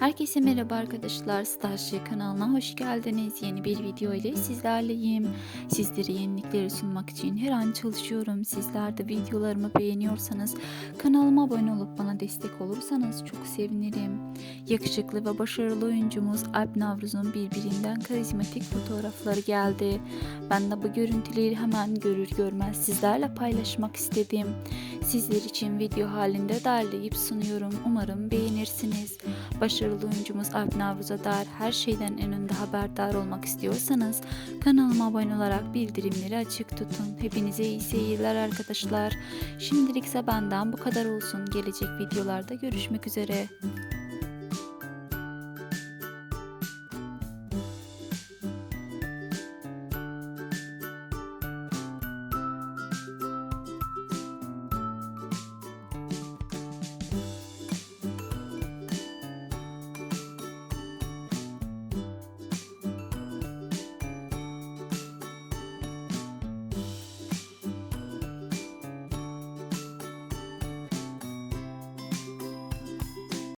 Herkese merhaba arkadaşlar. Starship kanalına hoş geldiniz. Yeni bir video ile sizlerleyim. Sizlere yenilikleri sunmak için her an çalışıyorum. Sizler de videolarımı beğeniyorsanız kanalıma abone olup bana destek olursanız çok sevinirim. Yakışıklı ve başarılı oyuncumuz Alp Navruz'un birbirinden karizmatik fotoğrafları geldi. Ben de bu görüntüleri hemen görür görmez sizlerle paylaşmak istedim. Sizler için video halinde derleyip sunuyorum. Umarım beğenirsiniz. Başarılı oyuncumuz Alp Navruz'a dair her şeyden en önde haberdar olmak istiyorsanız kanalıma abone olarak bildirimleri açık tutun. Hepinize iyi seyirler arkadaşlar. Şimdilik ise benden bu kadar olsun. Gelecek videolarda görüşmek üzere.